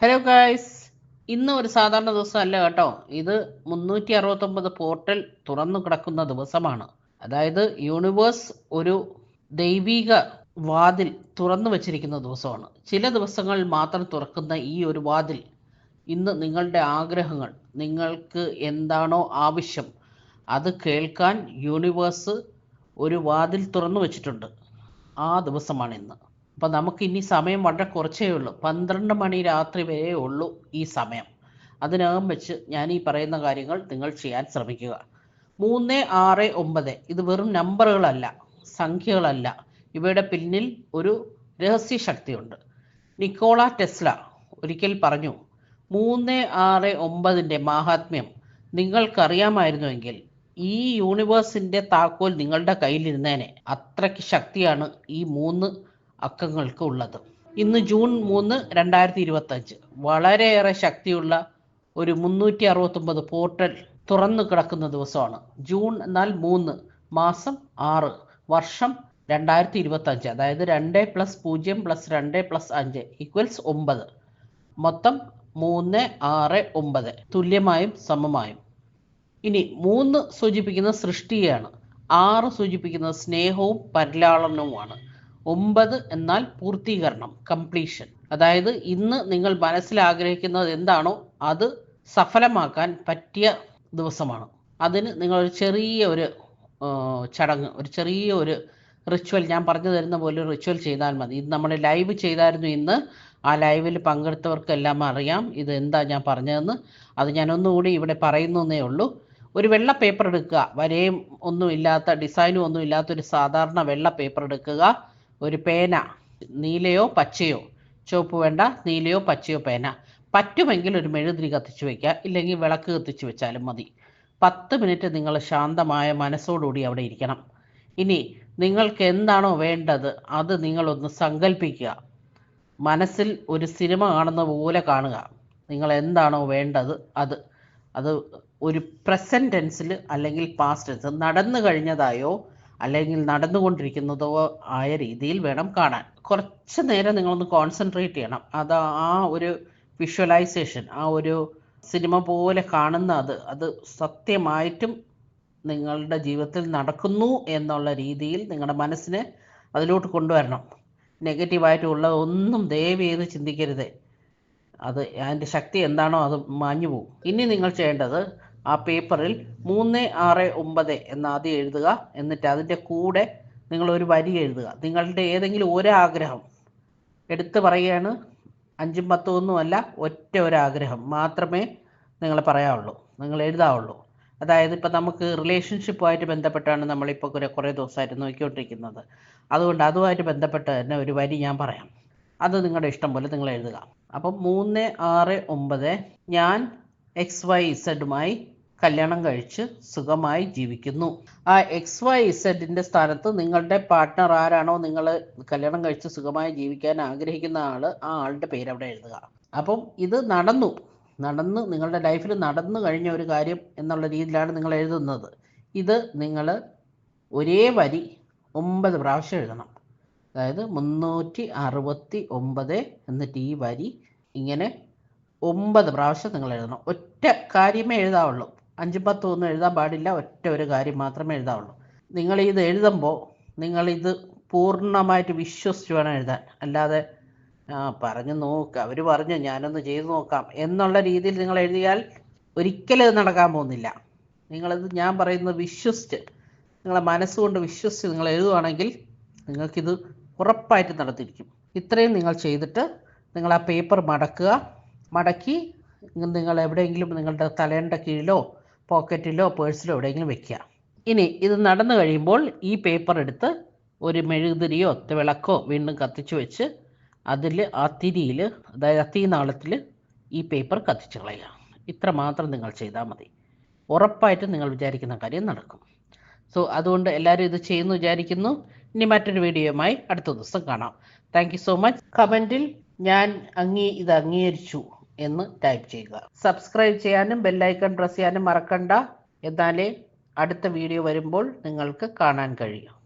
Hello guys ഇന്ന് ഒരു സാധാരണ ദിവസം അല്ല കേട്ടോ. ഇത് മുന്നൂറ്റി അറുപത്തൊമ്പത് പോർട്ടൽ തുറന്നു കിടക്കുന്ന ദിവസമാണ്. അതായത് യൂണിവേഴ്സ് ഒരു ദൈവിക വാതിൽ തുറന്നു വച്ചിരിക്കുന്ന ദിവസമാണ്. ചില ദിവസങ്ങളിൽ മാത്രം തുറക്കുന്ന ഈ ഒരു വാതിൽ ഇന്ന് നിങ്ങളുടെ ആഗ്രഹങ്ങൾ നിങ്ങൾക്ക് എന്താണോ ആവശ്യം അത് കേൾക്കാൻ യൂണിവേഴ്സ് ഒരു വാതിൽ തുറന്നു വച്ചിട്ടുണ്ട്. ആ ദിവസമാണ് ഇന്ന്. അപ്പം നമുക്ക് ഇനി സമയം വളരെ കുറച്ചേ ഉള്ളൂ. പന്ത്രണ്ട് മണി രാത്രി വരെ ഉള്ളൂ ഈ സമയം. അതിനകം വെച്ച് ഞാൻ ഈ പറയുന്ന കാര്യങ്ങൾ നിങ്ങൾ ചെയ്യാൻ ശ്രമിക്കുക. മൂന്ന് ആറ് ഒമ്പത്. ഇത് വെറും നമ്പറുകളല്ല സംഖ്യകളല്ല. ഇവയുടെ പിന്നിൽ ഒരു രഹസ്യ ശക്തിയുണ്ട് നിക്കോള ടെസ്ല ഒരിക്കൽ പറഞ്ഞു മൂന്ന് ആറ് ഒമ്പതിന്റെ മാഹാത്മ്യം നിങ്ങൾക്കറിയാമായിരുന്നുവെങ്കിൽ ഈ യൂണിവേഴ്സിന്റെ താക്കോൽ നിങ്ങളുടെ കയ്യിലിരുന്നേനെ. അത്രയ്ക്ക് ശക്തിയാണ് ഈ മൂന്ന് അക്കങ്ങൾക്ക് ഉള്ളത്. ഇന്ന് ജൂൺ മൂന്ന് രണ്ടായിരത്തി ഇരുപത്തഞ്ച് വളരെയേറെ ശക്തിയുള്ള ഒരു മുന്നൂറ്റി അറുപത്തൊമ്പത് പോർട്ടൽ തുറന്നു കിടക്കുന്ന ദിവസമാണ്. ജൂൺ എന്നാൽ മൂന്ന് മാസം ആറ് വർഷം രണ്ടായിരത്തി ഇരുപത്തഞ്ച് അതായത് രണ്ട് പ്ലസ് പൂജ്യം പ്ലസ് രണ്ട് പ്ലസ് അഞ്ച് ഈക്വൽസ് ഒമ്പത്. മൊത്തം മൂന്ന് ആറ് ഒമ്പത്. തുല്യമായും സമമായും. ഇനി മൂന്ന് സൂചിപ്പിക്കുന്ന സൃഷ്ടിയാണ്. ആറ് സൂചിപ്പിക്കുന്നത് സ്നേഹവും പരിലാളനവുമാണ്. ഒമ്പത് എന്നാൽ പൂർത്തീകരണം കംപ്ലീഷൻ അതായത് ഇന്ന് നിങ്ങൾ മനസ്സിൽ ആഗ്രഹിക്കുന്നത് എന്താണോ അത് സഫലമാക്കാൻ പറ്റിയ ദിവസമാണ്. അതിന് നിങ്ങൾ ഒരു ചെറിയ ഒരു ചടങ്ങ് ഒരു ചെറിയ ഒരു റിച്വൽ ഞാൻ പറഞ്ഞു തരുന്ന പോലെ റിച്വൽ ചെയ്താൽ മതി. ഇത് നമ്മൾ ലൈവ് ചെയ്തായിരുന്നു ഇന്ന്. ആ ലൈവിൽ പങ്കെടുത്തവർക്കെല്ലാം അറിയാം ഇത് എന്താ ഞാൻ പറഞ്ഞതെന്ന്. അത് ഞാൻ ഒന്നുകൂടി ഇവിടെ പറയുന്നേ ഉള്ളൂ. ഒരു വെള്ള പേപ്പർ എടുക്കുക. വരയും ഒന്നും ഇല്ലാത്ത ഡിസൈനും ഒന്നും ഇല്ലാത്ത ഒരു സാധാരണ വെള്ള പേപ്പർ എടുക്കുക. ഒരു പേന നീലയോ പച്ചയോ? ചുവപ്പ് വേണ്ട നീലയോ പച്ചയോ പേന. പറ്റുമെങ്കിൽ ഒരു മെഴുതിരി കത്തിച്ച് വെക്കുക ഇല്ലെങ്കിൽ വിളക്ക് കത്തിച്ച് വെച്ചാലും മതി. പത്ത് മിനിറ്റ് നിങ്ങൾ ശാന്തമായ മനസ്സോടുകൂടി അവിടെ ഇരിക്കണം. ഇനി നിങ്ങൾക്ക് എന്താണോ വേണ്ടത് അത് നിങ്ങളൊന്ന് സങ്കല്പിക്കുക മനസ്സിൽ ഒരു സിനിമ കാണുന്ന പോലെ കാണുക. നിങ്ങൾ എന്താണോ വേണ്ടത് അത് അത് ഒരു പ്രസന്റ് ടെൻസിൽ അല്ലെങ്കിൽ പാസ്റ്റ് ടെൻസ് നടന്നു കഴിഞ്ഞതായോ അല്ലെങ്കിൽ നടന്നുകൊണ്ടിരിക്കുന്നതോ ആയ രീതിയിൽ വേണം കാണാൻ. കുറച്ച് നേരം നിങ്ങളൊന്ന് കോൺസെൻട്രേറ്റ് ചെയ്യണം. അത് ആ ഒരു വിഷ്വലൈസേഷൻ ആ ഒരു സിനിമ പോലെ കാണുന്ന അത് അത് സത്യമായിട്ടും നിങ്ങളുടെ ജീവിതത്തിൽ നടക്കുന്നു എന്നുള്ള രീതിയിൽ നിങ്ങളുടെ മനസ്സിനെ അതിലോട്ട് കൊണ്ടുവരണം. നെഗറ്റീവായിട്ടുള്ള ഒന്നും ദയവ് ചെയ്ത് ചിന്തിക്കരുത്. അത് അതിന്റെ ശക്തി എന്താണോ അത് മാഞ്ഞു പോകും ഇനി നിങ്ങൾ ചെയ്യേണ്ടത് ആ പേപ്പറിൽ മൂന്ന് ആറ് ഒമ്പത് എന്ന് ആദ്യം എഴുതുക. എന്നിട്ട് അതിന്റെ കൂടെ നിങ്ങൾ ഒരു വരി എഴുതുക. നിങ്ങളുടെ ഏതെങ്കിലും ഒരാഗ്രഹം എടുത്തു പറയുകയാണ്. അഞ്ചും പത്തും ഒന്നുമല്ല ഒറ്റ ഒരാഗ്രഹം മാത്രമേ നിങ്ങൾ പറയാവുള്ളൂ. നിങ്ങൾ എഴുതാവുള്ളൂ. അതായത് ഇപ്പം നമുക്ക് റിലേഷൻഷിപ്പുമായിട്ട് ബന്ധപ്പെട്ടാണ് നമ്മളിപ്പോൾ കുറേ കുറേ ദിവസമായിട്ട് നോക്കിക്കൊണ്ടിരിക്കുന്നത്. അതുകൊണ്ട് അതുമായിട്ട് ബന്ധപ്പെട്ട് തന്നെ ഒരു വരി ഞാൻ പറയാം. അത് നിങ്ങളുടെ ഇഷ്ടം പോലെ നിങ്ങൾ എഴുതുക. അപ്പം മൂന്ന് ആറ് ഒമ്പത് ഞാൻ എക്സ് വൈ ഇസഡുമായി കല്യാണം കഴിച്ച് സുഖമായി ജീവിക്കുന്നു. ആ എക്സ് വൈ ഇസഡിന്റെ സ്ഥാനത്ത് നിങ്ങളുടെ പാർട്ട്ണർ ആരാണോ നിങ്ങൾ കല്യാണം കഴിച്ച് സുഖമായി ജീവിക്കാൻ ആഗ്രഹിക്കുന്ന ആൾ ആ ആളുടെ പേര് അവിടെ എഴുതുക. അപ്പം ഇത് നടന്നു. നടന്ന് നിങ്ങളുടെ ലൈഫിൽ നടന്നു കഴിഞ്ഞ ഒരു കാര്യം എന്നുള്ള രീതിയിലാണ് നിങ്ങൾ എഴുതുന്നത്. ഇത് നിങ്ങൾ ഒരേ വരി ഒമ്പത് പ്രാവശ്യം എഴുതണം. അതായത് മുന്നൂറ്റി അറുപത്തി ഒമ്പത് എന്നിട്ട് ഈ വരി ഇങ്ങനെ ഒമ്പത് പ്രാവശ്യം നിങ്ങൾ എഴുതണം. ഒറ്റ കാര്യമേ എഴുതാവുള്ളൂ. അഞ്ച് പത്തൊന്നും എഴുതാൻ പാടില്ല. ഒറ്റ ഒരു കാര്യം മാത്രമേ എഴുതാവുള്ളൂ. നിങ്ങൾ ഇത് എഴുതുമ്പോൾ നിങ്ങൾ ഇത് പൂർണമായിട്ട് വിശ്വസിച്ച് വേണം എഴുതാൻ. അല്ലാതെ പറഞ്ഞു നോക്കുക അവർ പറഞ്ഞു ഞാനൊന്ന് ചെയ്തു നോക്കാം എന്നുള്ള രീതിയിൽ നിങ്ങൾ എഴുതിയാൽ ഒരിക്കലും ഇത് നടക്കാൻ പോകുന്നില്ല. നിങ്ങളിത് ഞാൻ പറയുന്നത് വിശ്വസിച്ച് നിങ്ങളെ മനസ്സുകൊണ്ട് വിശ്വസിച്ച് നിങ്ങൾ എഴുതുവാണെങ്കിൽ നിങ്ങൾക്കിത് ഉറപ്പായിട്ട് നടത്തിയിരിക്കും. ഇത്രയും നിങ്ങൾ ചെയ്തിട്ട് നിങ്ങൾ ആ പേപ്പർ മടക്കുക. മടക്കി നിങ്ങൾ എവിടെയെങ്കിലും നിങ്ങളുടെ തലേന്റെ കീഴിലോ പോക്കറ്റിലോ പേഴ്സിലോ എവിടെയെങ്കിലും വെക്കുക. ഇനി ഇത് നടന്നു കഴിയുമ്പോൾ ഈ പേപ്പർ എടുത്ത് ഒരു മെഴുകുതിരിയോ വിളക്കോ വീണ്ടും കത്തിച്ചു വെച്ച് അതിൽ ആ തിരിയിൽ അതായത് ആ തീനാളത്തിൽ ഈ പേപ്പർ കത്തിച്ച് കളയുക. ഇത്ര മാത്രം നിങ്ങൾ ചെയ്താൽ മതി. ഉറപ്പായിട്ടും നിങ്ങൾ വിചാരിക്കുന്ന കാര്യം നടക്കും. സോ അതുകൊണ്ട് എല്ലാവരും ഇത് ചെയ്യുന്നു വിചാരിക്കുന്നു. ഇനി മറ്റൊരു വീഡിയോയുമായി അടുത്ത ദിവസം കാണാം. താങ്ക് സോ മച്ച് കമന്റിൽ ഞാൻ അങ്ങീ ഇത് അംഗീകരിച്ചു. എന്ന് ടൈപ്പ് ചെയ്യുക. സബ്സ്ക്രൈബ് ചെയ്യാനും ബെല്ലൈക്കൺ പ്രസ് ചെയ്യാനും മറക്കണ്ട. എന്നാലേ അടുത്ത വീഡിയോ വരുമ്പോൾ നിങ്ങൾക്ക് കാണാൻ കഴിയും.